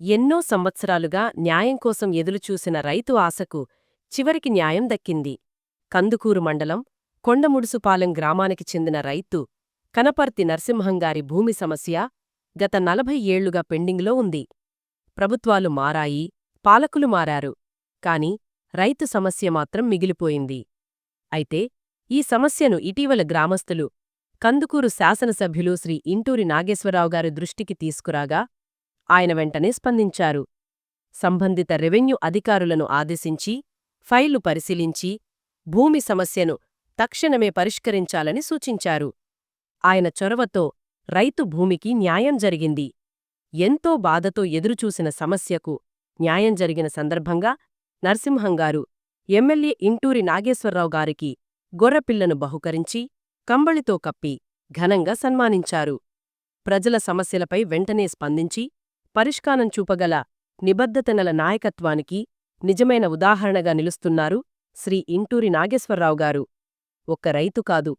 ఎన్నో సంవత్సరాలుగా న్యాయం కోసం ఎదురుచూసిన రైతు ఆశకు చివరికి న్యాయం దక్కింది. కందుకూరు మండలం కొండముడుసుపాలెం గ్రామానికి చెందిన రైతు కనపర్తి నరసింహంగారి భూమి సమస్య గత నలభై ఏళ్ళుగా పెండింగ్లో ఉంది. ప్రభుత్వాలు మారాయి పాలకులు మారారు కాని రైతు సమస్య మాత్రం మిగిలిపోయింది. అయితే ఈ సమస్యను ఇటీవల గ్రామస్థులు కందుకూరు శాసనసభ్యులు శ్రీ ఇంటూరి నాగేశ్వరరావు గారి దృష్టికి తీసుకురాగా ఆయన వెంటనే స్పందించారు. సంబంధిత రెవెన్యూ అధికారులను ఆదేశించి ఫైళ్ళు పరిశీలించి భూమి సమస్యను తక్షణమే పరిష్కరించాలని సూచించారు. ఆయన చొరవతో రైతు భూమికి న్యాయం జరిగింది. ఎంతో బాధతో ఎదురుచూసిన సమస్యకు న్యాయం జరిగిన సందర్భంగా నరసింహంగారు ఎమ్మెల్యే ఇంటూరి నాగేశ్వరరావు గారికి గొర్రపిల్లను బహుకరించి కంబళితో కప్పి ఘనంగా సన్మానించారు. ప్రజల సమస్యలపై వెంటనే స్పందించి పరిష్కారం చూపగల నిబద్ధతనల నాయకత్వానికి నిజమైన ఉదాహరణగా నిలుస్తున్నారు శ్రీ ఇంటూరి నాగేశ్వరరావు గారు. ఒక్క రైతు కాదు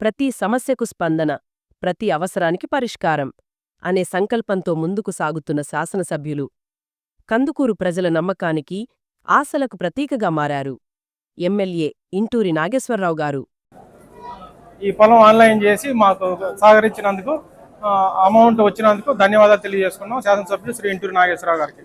ప్రతి సమస్యకు స్పందన ప్రతి అవసరానికి పరిష్కారం అనే సంకల్పంతో ముందుకు సాగుతున్న శాసనసభ్యులు. కందుకూరు ప్రజల నమ్మకానికి ఆశలకు ప్రతీకగా మారారు. ఎమ్మెల్యే ఇంటూరి నాగేశ్వరరావు గారు. ఈ పొలం ఆన్లైన్ చేసి మాకు సహకరించినందుకు అమౌంట్ వచ్చినందుకు ధన్యవాదాలు తెలియజేసుకున్నాం. శాసనసభ్యులు శ్రీ ఇంటూరి నాగేశ్వరరావు గారికి.